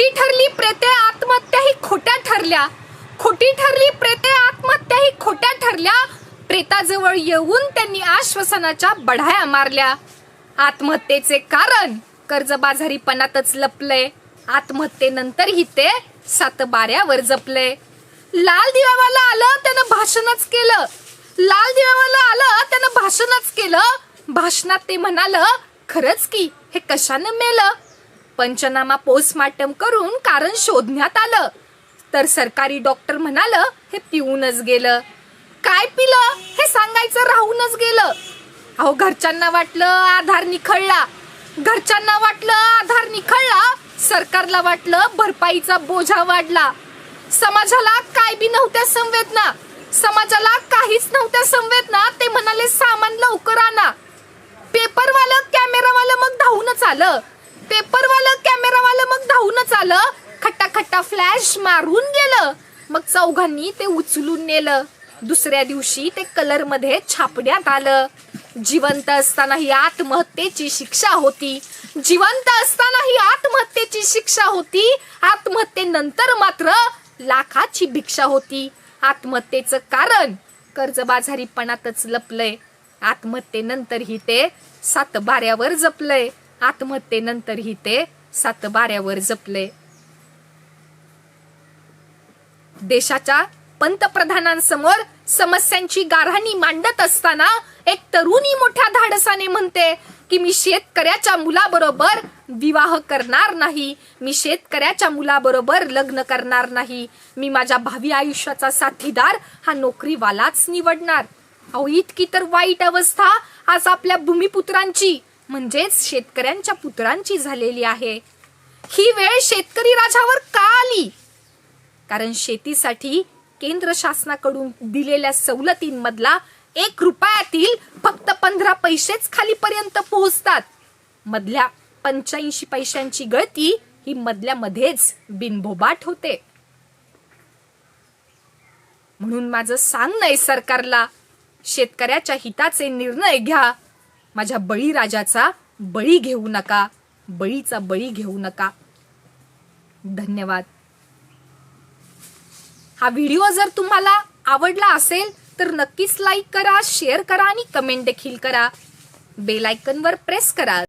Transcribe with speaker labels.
Speaker 1: खोटी ठरली प्रेते आत्महत्या ही खोट्या ठरल्या. खोटी ठरली प्रेते आत्महत्या ही खोट्या ठरल्या. प्रेताजवळ येऊन त्यांनी आश्वासनाच्या बढाया मारल्या. आत्महत्येचे कारण कर्जबाजारीपणातच लपलंय. आत्महत्येनंतरही ते सातबाऱ्यावर जपले. लाल दिव्यावाला आलं त्यानं भाषणच केलं. लाल दिव्यावाला आलं त्यानं भाषणच केलं. भाषणात ते म्हणालं खरंच की हे कशानं मेलं? पंचनामा पोस्टमार्टम करून कारण शोधण्यात आलं. तर सरकारी डॉक्टर म्हणाल हे पिऊनच गेलं. काय पिलं? हे सांगायचं राहूनच गेलं. अहो घरच्यांना वाटलं आधार निखळला. घरच्यांना वाटलं आधार निखळला. सरकारला वाटलं भरपाईचा बोझा वाढला. समाजाला काय बी नव्हत्या संवेदना. समाजाला काहीच नव्हत्या संवेदना. ते म्हणाले सामान लवकर आणा. पेपरवालं कॅमेरावालं मग धावूनच आलं. पेपरवालं कॅमेरावालं मग धावूनच आलं. खट्टा खट्टा फ्लॅश मारून गेलं. मग चौघांनी ते उचलून नेलं. दुसऱ्या दिवशी ते कलरमध्ये छापण्यात आलं. जिवंत असताना ही आत्महत्येची शिक्षा होती. जिवंत असताना ही आत्महत्येची शिक्षा होती. आत्महत्येनंतर मात्र लाखाची भिक्षा होती. आत्महत्येचं कारण कर्जबाजारीपणातच लपलंय. आत्महत्येनंतरही ते सातबाऱ्यावर जपलंय. आत्महत्येनंतरही ते सातबाऱ्यावर जपले. देशाच्या पंतप्रधानांसमोर समस्यांची गारहाणी मांडत असताना एक तरुणी मोठ्या धाडसाने म्हणते की मी शेतकऱ्याच्या मुलाबरोबर विवाह करणार नाही. मी शेतकऱ्याच्या मुलाबरोबर लग्न करणार नाही. मी माझ्या भावी आयुष्याचा साथीदार हा नोकरीवालाच निवडणार. अहो इतकी तर वाईट अवस्था आज आपल्या भूमिपुत्रांची. म्हणजेच शेतकऱ्यांच्या पुत्रांची झालेली आहे. ही वेळ शेतकरी राजावर का आली? कारण शेतीसाठी केंद्र शासनाकडून दिलेल्या सवलतींमधला एक रुपयातील फक्त पंधरा पैसेच खालीपर्यंत पोहोचतात. मधल्या पंच्याऐंशी पैशांची गळती ही मधल्यामध्येच बिनभोबाट होते. म्हणून माझं सांगणं आहे सरकारला शेतकऱ्याच्या हिताचे निर्णय घ्या. माझ्या बळीराजाचा बळी घेऊ नका बळीचा बळी घेऊ नका. धन्यवाद. हा व्हिडिओ जर तुम्हाला आवडला असेल तर नक्कीच लाईक करा शेअर करा आणि कमेंट देखील करा. बेल आयकनवर प्रेस करा.